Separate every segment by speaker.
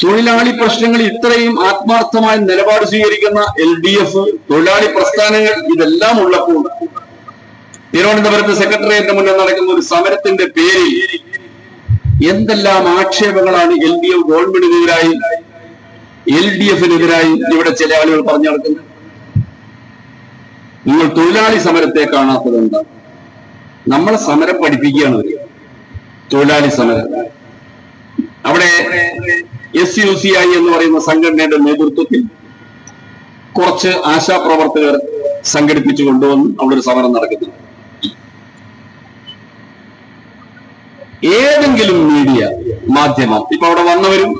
Speaker 1: തൊഴിലാളി പ്രശ്നങ്ങൾ ഇത്രയും ആത്മാർത്ഥമായ നിലപാട് സ്വീകരിക്കുന്ന എൽ ഡി എഫ് തൊഴിലാളി പ്രസ്ഥാനങ്ങൾ ഇതെല്ലാം ഉള്ളപ്പോൾ തിരുവനന്തപുരത്ത് സെക്രട്ടേറിയറ്റിന് മുന്നിൽ നടക്കുന്ന ഒരു സമരത്തിന്റെ പേരിൽ എന്തെല്ലാം ആക്ഷേപങ്ങളാണ് എൽ ഡി എഫ് ഗവൺമെന്റിനെതിരായി എൽ ഡി എഫിനെതിരായി ഇവിടെ ചില ആളുകൾ പറഞ്ഞു നടക്കുന്നത്? നിങ്ങൾ തൊഴിലാളി സമരത്തെ കാണാത്തത് എന്താ നമ്മളെ സമരം പഠിപ്പിക്കുകയാണ് തൊഴിലാളി സമരം. അവിടെ എസ് യു സി ഐ എന്ന് പറയുന്ന സംഘടനയുടെ നേതൃത്വത്തിൽ കുറച്ച് ആശാപ്രവർത്തകർ സംഘടിപ്പിച്ചു കൊണ്ടുവന്ന് അവിടെ ഒരു സമരം നടക്കുന്നു. ഏതെങ്കിലും മീഡിയ മാധ്യമം ഇപ്പൊ അവിടെ വന്നവരും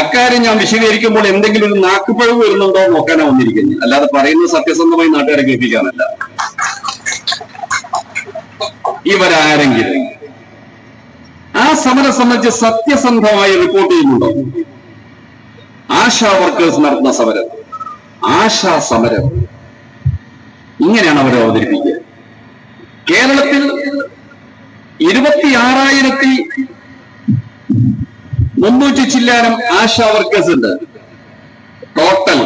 Speaker 1: അക്കാര്യം ഞാൻ വിശദീകരിക്കുമ്പോൾ എന്തെങ്കിലും ഒരു നാക്കുപഴവ് വരുന്നുണ്ടോ എന്ന് നോക്കാനാ വന്നിരിക്കുന്നത്. അല്ലാതെ പറയുന്നത് സത്യസന്ധമായി നാട്ടുകാരെ കേൾപ്പിക്കാനല്ല. ഇവരാരെങ്കിലും സമരം സംബന്ധിച്ച് സത്യസന്ധമായ റിപ്പോർട്ട് ചെയ്യുന്നുണ്ടോ? ആശാ വർക്കേഴ്സ് നടത്തുന്ന സമരം. ആശാ സമരം. ഇങ്ങനെയാണ് അവരെ അവതരിപ്പിക്കുക. കേരളത്തിൽ ഇരുപത്തിയാറായിരത്തി മുന്നൂറ്റി ചില്ലാനം ആശാ വർക്കേഴ്സ് ഉണ്ട്. ടോട്ടൽ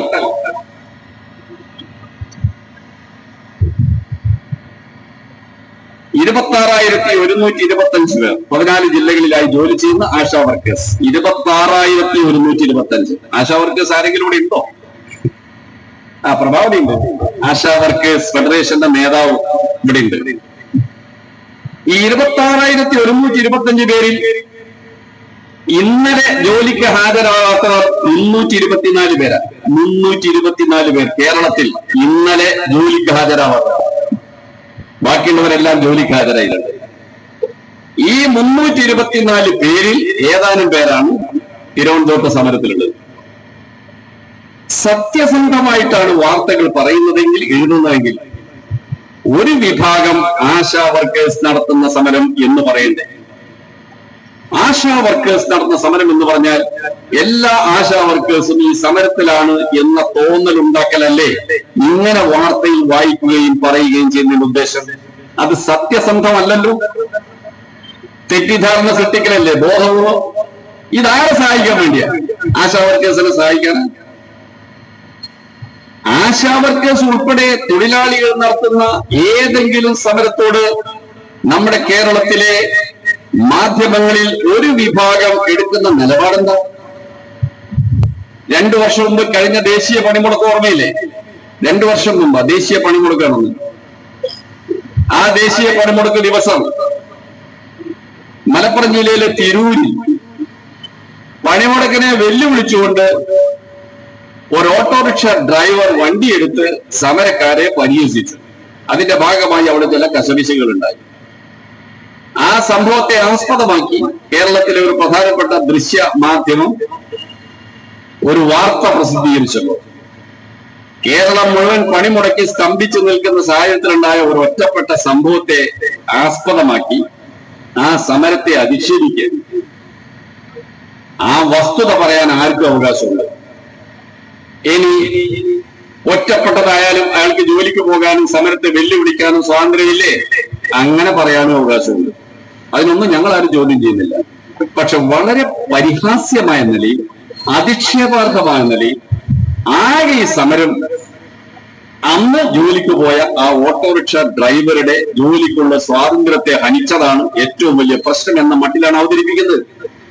Speaker 1: ഇരുപത്തി ആറായിരത്തി ഒരുന്നൂറ്റി ഇരുപത്തി അഞ്ച് പേർ പതിനാല് ജില്ലകളിലായി ജോലി ചെയ്യുന്ന ആശാ വർക്കേഴ്സ്. ഇരുപത്തി ആറായിരത്തി ഒരുന്നൂറ്റി ഇരുപത്തി അഞ്ച് ആശാ വർക്കേഴ്സ് ആരെങ്കിലും ഇവിടെ ഉണ്ടോ? ആ പ്രഭാവതി ഉണ്ട്. ആശാ വർക്കേഴ്സ് ഫെഡറേഷന്റെ നേതാവ് ഇവിടെ ഉണ്ട്. ഈ ഇരുപത്തി ആറായിരത്തി ഒരുന്നൂറ്റി ഇരുപത്തി അഞ്ച് പേരിൽ ഇന്നലെ ജോലിക്ക് ഹാജരാകാത്തവർ മുന്നൂറ്റി ഇരുപത്തിനാല് പേരാണ് മുന്നൂറ്റി ഇരുപത്തിനാല് പേർ. കേരളത്തിൽ ഇന്നലെ ജോലിക്ക് ഹാജരാവാത്തവർ. ബാക്കിയുള്ളവരെല്ലാം ജോലിക്ക് ഹാജരായിട്ടുണ്ട് ഈ മുന്നൂറ്റി ഇരുപത്തിനാല് പേരിൽ ഏതാനും പേരാണ് തിരുവനന്തപുരത്ത് സമരത്തിലുള്ളത്. സത്യസന്ധമായിട്ടാണ് വാർത്തകൾ പറയുന്നതെങ്കിൽ എഴുതുന്നതെങ്കിൽ ഒരു വിഭാഗം ആശാ വർക്കേഴ്സ് നടത്തുന്ന സമരം എന്ന് പറയണ്ടേ? ആശാ വർക്കേഴ്സ് നടത്തുന്ന സമരം എന്ന് പറഞ്ഞാൽ എല്ലാ ആശാ വർക്കേഴ്സും ഈ സമരത്തിലാണ് എന്ന തോന്നൽ ഉണ്ടാക്കലല്ലേ ഇങ്ങനെ വാർത്തയിൽ വായിക്കുകയും പറയുകയും ചെയ്യുന്നതിന്റെ ഉദ്ദേശം? അത് സത്യസന്ധമല്ലല്ലോ. തെറ്റിദ്ധാരണ സൃഷ്ടിക്കലല്ലേ ബോധപൂർവം. ഇതാരെ സഹായിക്കാൻ വേണ്ടിയാ? ആശാ വർക്കേഴ്സിനെ സഹായിക്കാൻ. ആശാ വർക്കേഴ്സ് ഉൾപ്പെടെ തൊഴിലാളികൾ നടത്തുന്ന ഏതെങ്കിലും സമരത്തോട് നമ്മുടെ കേരളത്തിലെ മാധ്യമങ്ങളിൽ ഒരു വിഭാഗം എടുക്കുന്ന നിലപാടെന്താ? രണ്ടു വർഷം മുമ്പ് കഴിഞ്ഞ ദേശീയ പണിമുടക്ക് ഓർമ്മയില്ലേ? രണ്ടു വർഷം മുമ്പ് ദേശീയ പണിമുടക്കാണെന്ന് ആ ദേശീയ പണിമുടക്ക് ദിവസം മലപ്പുറം ജില്ലയിലെ തിരൂരിൽ പണിമുടക്കിനെ വെല്ലുവിളിച്ചുകൊണ്ട് ഒരു ഓട്ടോറിക്ഷ ഡ്രൈവർ വണ്ടിയെടുത്ത് സമരക്കാരെ പരിഹസിച്ചു. അതിന്റെ ഭാഗമായി അവിടെ ചില കശവിശകൾ ഉണ്ടായി. ആ സംഭവത്തെ ആസ്പദമാക്കി കേരളത്തിലെ ഒരു പ്രധാനപ്പെട്ട ദൃശ്യ മാധ്യമം ഒരു വാർത്ത പ്രസിദ്ധീകരിച്ചപ്പോൾ കേരളം മുഴുവൻ പണിമുടക്കി സ്തംഭിച്ചു നിൽക്കുന്ന സാഹചര്യത്തിലുണ്ടായ ഒരു ഒറ്റപ്പെട്ട സംഭവത്തെ ആസ്പദമാക്കി ആ സമരത്തെ അധിക്ഷേപിക്കുക. ആ വസ്തുത പറയാൻ ആർക്കും അവകാശമുണ്ട് ഇനി ഒറ്റപ്പെട്ടതായാലും അയാൾക്ക് ജോലിക്ക് പോകാനും സമരത്തെ വെല്ലുവിളിക്കാനും സ്വാതന്ത്ര്യമില്ലേ? അങ്ങനെ പറയാനും അവകാശമുണ്ട് അതിനൊന്നും ഞങ്ങൾ ആരും ചോദ്യം ചെയ്യുന്നില്ല. പക്ഷെ വളരെ പരിഹാസ്യമായ നിലയിൽ അധിക്ഷേപാർഹമായ നിലയിൽ ആകെ ഈ സമരം അന്ന് ജോലിക്ക് പോയ ആ ഓട്ടോറിക്ഷ ഡ്രൈവറുടെ ജോലിക്കുള്ള സ്വാതന്ത്ര്യത്തെ ഹനിച്ചതാണ് ഏറ്റവും വലിയ പ്രശ്നം എന്ന മട്ടിലാണ് അവതരിപ്പിക്കുന്നത്.